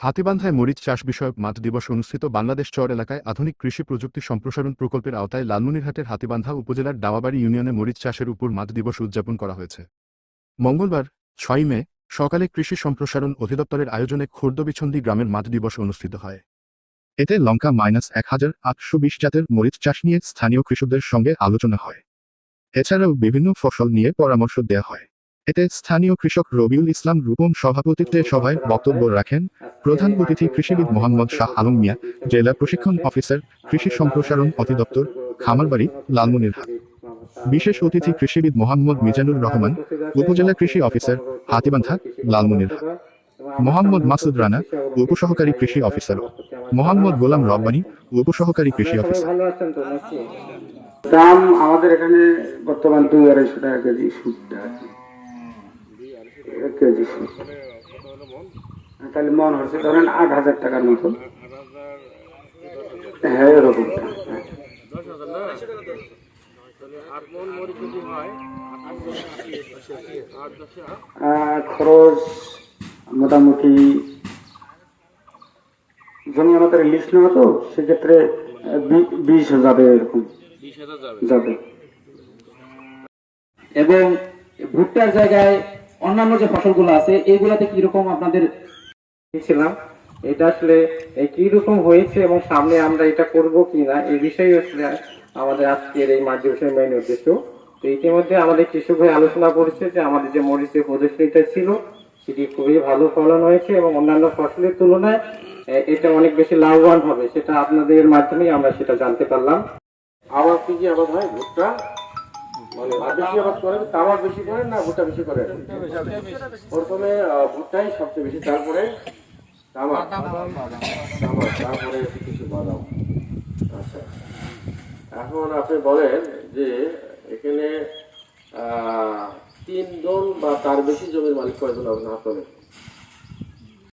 হাতিবান্ধায় মরিচ চাষ বিষয়ক মাঠ দিবস অনুষ্ঠিত বাংলাদেশ চর এলাকায় আধুনিক কৃষি প্রযুক্তি সম্প্রসারণ প্রকল্পের আওতায় লালমনিরহাটের হাতিবান্ধা উপজেলার ডাওয়াবাড়ি ইউনিয়নে মরিচ চাষের উপর মাঠ দিবস উদযাপন করা হয়েছে। মঙ্গলবার ছয় মে, সকালে কৃষি সম্প্রসারণ অধিদপ্তরের আয়োজনে খুর্দবিছন্দি গ্রামের মাঠ দিবস অনুষ্ঠিত হয়। এতে লঙ্কা মাইনাস এক হাজার আটশো বিশ জাতের মরিচ চাষ নিয়ে স্থানীয় কৃষকদের সঙ্গে আলোচনা হয়। এছাড়াও বিভিন্ন ফসল নিয়ে পরামর্শ দেওয়া হয়। এতে স্থানীয় কৃষক রবিউল ইসলাম রূপম সভাপতিত্বে সভায় বক্তব্য রাখেন প্রধান অতিথি কৃষিবিদ মোহাম্মদ শাহ আলম মিয়া, জেলা প্রশিক্ষণ অফিসার, কৃষি সম্প্রসারণ অধিদপ্তর, খামারবাড়ি, লালমনিরহাট। বিশেষ অতিথি কৃষিবিদ মোহাম্মদ মিজানুর রহমান, উপজেলা কৃষি অফিসার, হাতিবান্ধা, লালমনিরহাট। মোহাম্মদ মাসুদ রানা, উপসহকারী কৃষি অফিসার। মোহাম্মদ গোলাম রব্বানী, উপসহকারী কৃষি অফিসার। দাম আমাদের এখানে বর্তমান দুই আড়াইশো টাকা কেজি সুদটা আছে। কেজি সুদ। তাহলে মন হচ্ছে ধরেন আট হাজার টাকার মতো। হ্যাঁ এরকমটা হ্যাঁ। খরচ মোটামুটি জমি আমাদের লিস্ট নেওয়া তো সেক্ষেত্রে বিশ যাবে এরকম। যাবে। এবং ভুট্টার জায়গায় অন্যান্য যে ফসলগুলো আছে এগুলাতে কীরকম আপনাদের ছিলাম এটা আসলে কি রকম হয়েছে এবং সামনে আমরা এটা করব কিনা এই বিষয়ে আসলে আমাদের আজকের এই দিবসের মেইন উদ্দেশ্য। তো ইতিমধ্যে আমাদের কৃষক ভাই আলোচনা করেছে যে আমাদের যে মরিচের প্রদর্শনীটা ছিল সেটি খুবই ভালো ফলন হয়েছে এবং অন্যান্য ফসলের তুলনায় এটা অনেক বেশি লাভবান হবে সেটা আপনাদের মাধ্যমেই আমরা সেটা জানতে পারলাম। আবার কি কি আবাদ হয়? ভুট্টা? মানে আর বেশি আবাদ করেন? তামাক বেশি করেন না ভুট্টা বেশি করেন? প্রথমে ভুট্টাই সবচেয়ে বেশি তারপরে তারপরে কিছু বাদাম। আচ্ছা। এখন আপনি বলেন যে এখানে তিনজন তিন জন বা তার বেশি জমির মালিক কয়জন আপনার